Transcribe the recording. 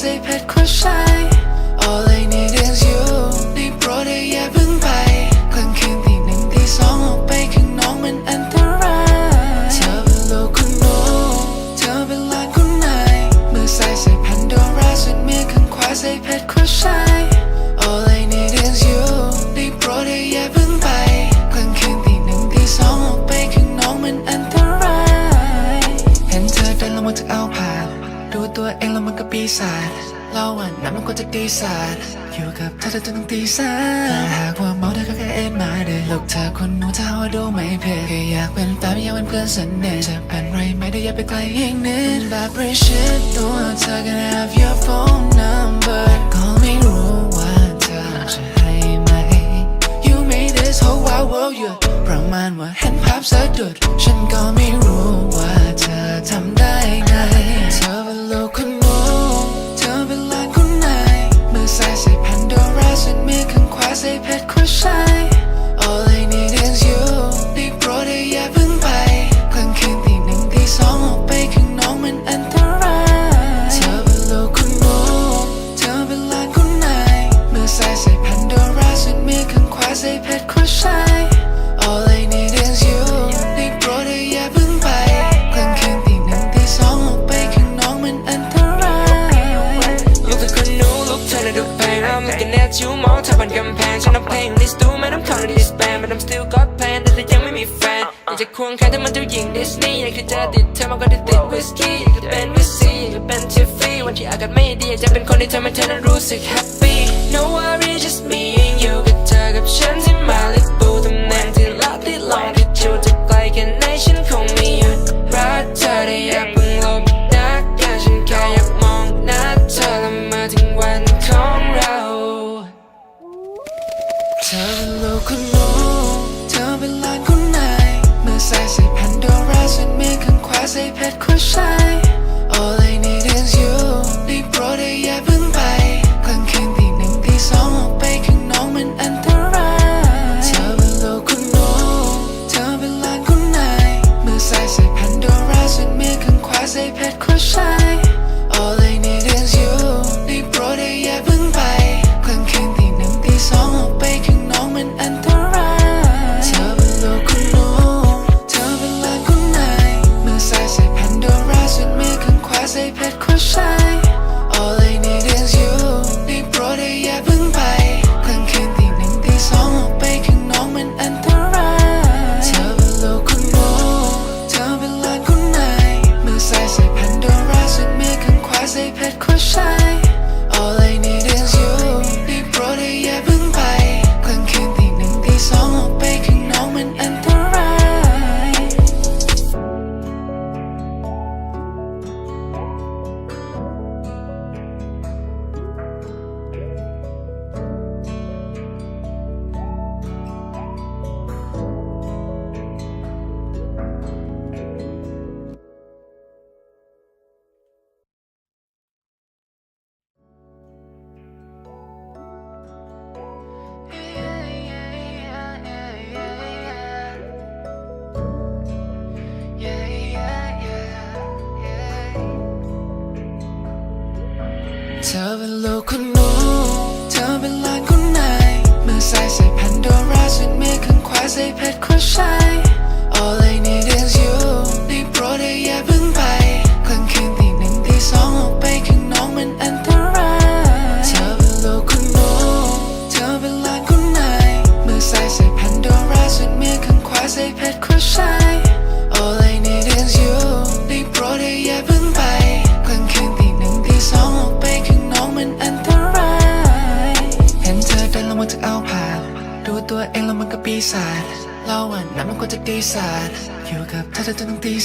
มือ แล้วมันก็ปีศาจเราอะน้ำมันก็จะดีศาสตร์อยู่กับเธอจนถึงตีสามถ้าหากว่าเมาเธอก็แค่เอ็นมาเดยลูกเธอคนหนูถ้าว่าดูไม่เผ็ดแค่อยากเป็นแฟนอยากเป็นเพื่อนสนิทจะเป็นไรไม่ได้อย่าไปไกลยิ่งนิดแบบริชิตตัวเธอ can have your phone number ก็ไม่รู้ว่าเธอจะให้ไหม You made this whole wide world อยู่ประมาณว่าเห็นภาพสะดุดฉันก็ไม่รู้ว่าเธอทำได้ไง เพชรคุชชัย All I need is you ได้โปรดได้อย่าเพิ่งไปกลางคืนตีหนึ่งตีสองออกไปข้างนอกมันอันตรายเธอเป็นลูกคุณหนูเธอเป็นหลานคุณนายมือซ้ายใส่พันโดราส่วนมือข้างขวาใส่เพชรคุณชัย but I'm still got plan แต่เธอยังไม่มีแฟนอยากจะควงแขนเธอมันเจ้าหญิงดิสนีย์อยากจะเจอติดเธอมันก็ได้ติดวิสกี้อยากจะเป็นวิสซีอยากจะเป็นทิฟฟี่วันที่อากาศไม่ดีอยากจะเป็นคนที่ทำให้เธอนั้นรู้สึก happy No worry just me and you กับเธอกับฉันที่มาลิบูตำแหน่งที่ลัดที่ลองที่จูจะไกลแค่ไหนฉันคงไม่ เพชรคุชชัย เธอเป็นลูกคุณหนูเธอเป็นหลานคุณนายมือซ้ายใส่พันโดราส่วนมือข้างขวาใส่เพชรคุชชัย All I need is you ได้โปรดอย่าเพิ่งไปกลางคืนตีหนึ่งตีสองออกไปข้างนอกมันอันตรายเธอเป็นโลกคุณหนูเธอเป็นหลานคุณนายมือซ้ายใส่พันโดราส่วนมือข้างขวาใส่เพชรคุชชั เธอเดินลงจะเอาผ่านดูตัวเองแล้วมันก็ปีศาจเราอะน้ำมันก็จะดีศาสตร์อยู่กับเธอจนถึงตี